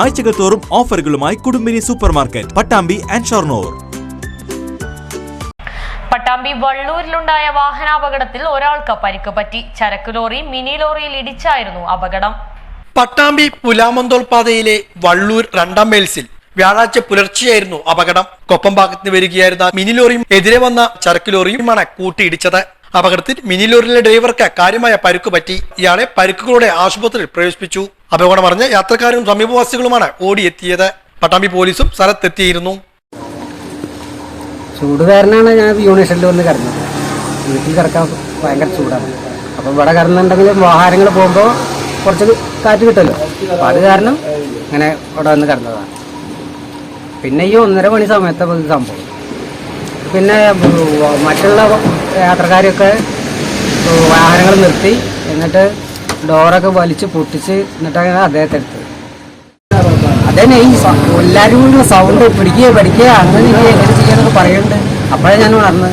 ആഴ്ചകൾ തോറും ഓഫറുകളുമായി Kudumbini super market Pattambi and Shoranur. Pattambi വള്ളൂരിലുണ്ടായ വാഹനാപകടത്തിൽ ഒരാൾക്ക് പരിക്ക് പറ്റി. ചരക്ക് ലോറി മിനി ലോറിയിൽ ഇടിച്ചായിരുന്നു അപകടം. പട്ടാമ്പി പുലാമന്തോൾ പാതയിലെ വള്ളൂർ രണ്ടാം മേൽസിൽ വ്യാഴാഴ്ച പുലർച്ചെയായിരുന്നു അപകടം. കൊപ്പം ഭാഗത്ത് വരികയായിരുന്ന മിനി ലോറിയും എതിരെ വന്ന ചരക്ക് ലോറിയുമാണ് കൂട്ടിയിടിച്ചത്. അപകടത്തിൽ മിനി ലോറിയിലെ ഡ്രൈവർക്ക് കാര്യമായ പരുക്ക് പറ്റി. ഇയാളെ പരുക്കുകളോടെ ആശുപത്രിയിൽ പ്രവേശിപ്പിച്ചു. അപകടമറിഞ്ഞ് യാത്രക്കാരും സമീപവാസികളുമാണ് ഓടിയെത്തിയത്. പട്ടാമ്പി പോലീസും സ്ഥലത്തെത്തിയിരുന്നു. ചൂട് കാരനാണ് ഞാൻ യൂണിഷനിൽ വന്ന് കിടന്നത്. വീട്ടിൽ കിടക്കാൻ ഭയങ്കര ചൂടാണ്. അപ്പം ഇവിടെ കിടന്നുണ്ടെങ്കിൽ വാഹനങ്ങൾ പോകുമ്പോൾ കുറച്ച് കാറ്റ് കിട്ടുമല്ലോ. അപ്പം അത് കാരണം ഇങ്ങനെ ഇവിടെ വന്ന് കിടന്നതാണ്. പിന്നെ ഈ ഒന്നര മണി സമയത്ത് സംഭവം. പിന്നെ മറ്റുള്ള യാത്രക്കാരൊക്കെ വാഹനങ്ങൾ നിർത്തി. എന്നിട്ട് ഡോറൊക്കെ വലിച്ച് പൊട്ടിച്ച് എന്നിട്ടാണ് അദ്ദേഹത്തെ എടുത്തത്. അതന്നെ ഈ എല്ലാവരും കൂടി സൗണ്ട് പിടിക്കുക പഠിക്കുക അങ്ങനെ എങ്ങനെ ചെയ്യാന്നൊക്കെ പറയുന്നുണ്ട്. അപ്പോഴേ ഞാൻ ഉണർന്ന്